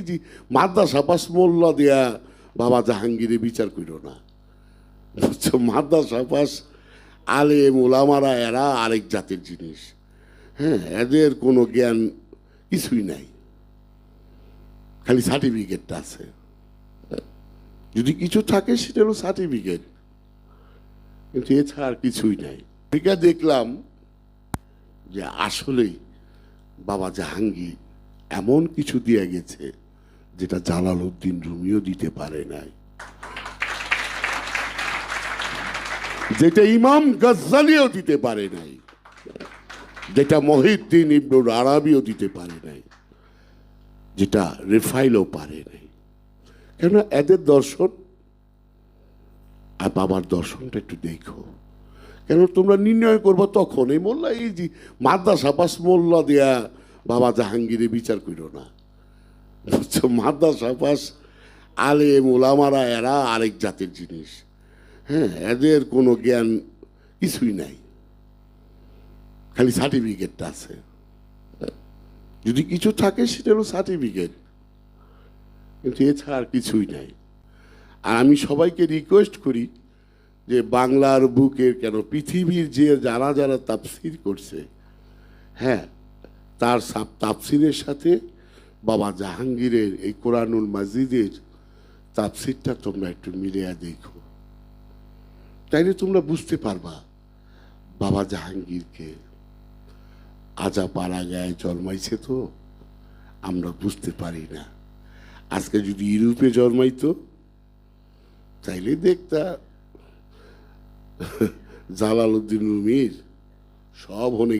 যে মাদ্রাসা পাস মোল্লা দেয়া বাবা জাহাঙ্গীরে বিচার করিল না। বুঝছ, মাদ্রাসা পাস আলে মোলামারা এরা আরেক জাতের জিনিস। হ্যাঁ এদের কোনো জ্ঞান কিছুই নাই। খালি সার্টিফিকেটটা আছে। যদি কিছু থাকে, সেটা হলো সার্টিফিকেট। কিন্তু এছাড়া আর কিছুই নাই। এটা দেখলাম যে আসলেই বাবা জাহাঙ্গীর এমন কিছু দিয়ে গেছে যেটা জালাল উদ্দিন রুমিও দিতে পারে নাই। যেটা ইমাম গজ্জালিও দিতে পারে নাই। যেটা মহিউদ্দিন ইবনুল আরবিও দিতে পারে নাই। যেটা রেফাইলও পারে নাই। কেন এদের দর্শন, আর বাবার দর্শনটা একটু দেখো। কেন তোমরা নির্ণয় করব তখন এই মোল্লা, এই যে মাদ্রাসা পাস মোল্লা দেয়া বাবা জাহাঙ্গীরে বিচার করিল না। বুঝছ মাদ্রাসা পাস আলে মোলামারা এরা আরেক জাতের জিনিস। হ্যাঁ এদের কোনো জ্ঞান কিছুই নাই। খালি সার্টিফিকেটটা আছে। যদি কিছু থাকে, সেটা হলো সার্টিফিকেট। কিন্তু এছাড়া আর কিছুই নাই। আর আমি সবাইকে রিকোয়েস্ট করি যে বাংলার বুকের কেন পৃথিবীর যে যারা যারা তাফসির করছে হ্যাঁ তার তাফসিরের সাথে বাবা জাহাঙ্গীরের এই কোরআনুল মাজিদের তাফসিরটা তোমরা একটু মিলিয়ে দেখো। তাইলে তোমরা বুঝতে পারবা বাবা জাহাঙ্গীরকে আজা পাড়া গায়ে জন্মাইছে তো, আমরা বুঝতে পারি না। আজকে যদি ইউরোপে জন্মাইতো, তাইলে দেখতা জালাল উদ্দিন রুমির সব অনেক